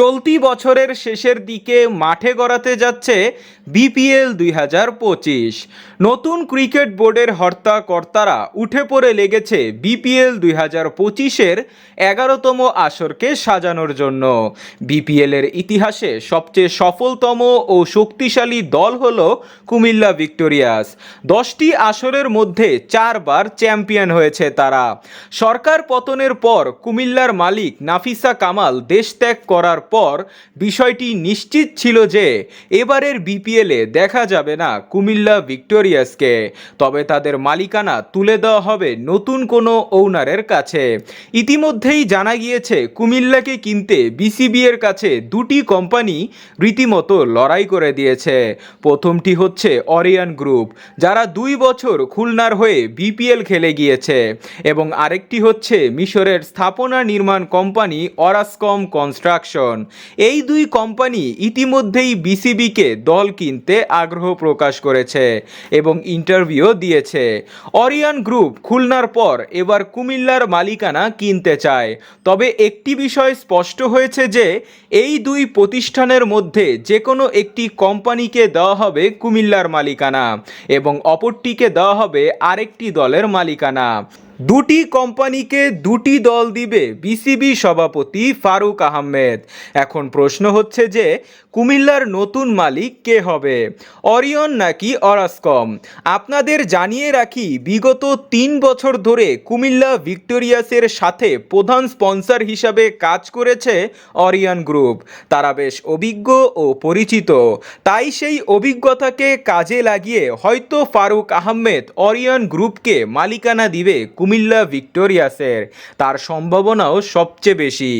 চলতি বছরের শেষের দিকে মাঠে গড়াতে যাচ্ছে বিপিএল দুই হাজার পঁচিশ। নতুন ক্রিকেট বোর্ডের হর্তাকর্তারা উঠে পড়ে লেগেছে বিপিএল দুই হাজার পঁচিশের এগারোতম আসরকে সাজানোর জন্য। বিপিএলের ইতিহাসে সবচেয়ে সফলতম ও শক্তিশালী দল হল কুমিল্লা ভিক্টোরিয়াস। দশটি আসরের মধ্যে চারবার চ্যাম্পিয়ন হয়েছে তারা। সরকার পতনের পর কুমিল্লার মালিক নাফিসা কামাল দেশ ত্যাগ করার পর বিষয়টি নিশ্চিত ছিল যে এবারের বিপিএলে দেখা যাবে না কুমিল্লা ভিক্টোরিয়াসকে। তবে তাদের মালিকানা তুলে দেওয়া হবে নতুন কোনো ওনারের কাছে। ইতিমধ্যেই জানা গিয়েছে, কুমিল্লাকে কিনতে বিসিবি এর কাছে দুটি কোম্পানি রীতিমতো লড়াই করে দিয়েছে। প্রথমটি হচ্ছে অরিয়ান গ্রুপ যারা দুই বছর খুলনার হয়ে বিপিএল খেলে গিয়েছে। এবং আরেকটি হচ্ছে মিশরের স্থাপনা নির্মাণ কোম্পানি অরাসকম কনস্ট্রাকশন এই দুই কোম্পানি ইতিমধ্যেই বিসিবিকে দল কিনতে আগ্রহ প্রকাশ করেছে এবং ইন্টারভিউ দিয়েছে। অরিয়ান গ্রুপ খুলনার পর এবার কুমিল্লার মালিকানা কিনতে চায়। তবে একটি বিষয় স্পষ্ট হয়েছে যে, এই দুই প্রতিষ্ঠানের মধ্যে যে কোনো একটি কোম্পানিকে দেওয়া হবে কুমিল্লার মালিকানা এবং অপরটিকে দেওয়া হবে আরেকটি দলের মালিকানা। দুটি কোম্পানিকে দুটি দল দিবে বিসিবি সভাপতি ফারুক আহমেদ। এখন প্রশ্ন হচ্ছে যে, কুমিল্লার নতুন মালিক কে হবে? অরিয়ন নাকি অরাসকম আপনাদের জানিয়ে রাখি, বিগত তিন বছর ধরে কুমিল্লা ভিক্টোরিয়াসের সাথে প্রধান স্পন্সর হিসাবে কাজ করেছে অরিয়ন গ্রুপ। তারা বেশ অভিজ্ঞ ও পরিচিত। তাই সেই অভিজ্ঞতাকে কাজে লাগিয়ে হয়তো ফারুক আহমেদ অরিয়ন গ্রুপকে মালিকানা দিবে কুমিল্লা ভিক্টোরিয়াসের তার সম্ভাবনাও সবচেয়ে বেশি।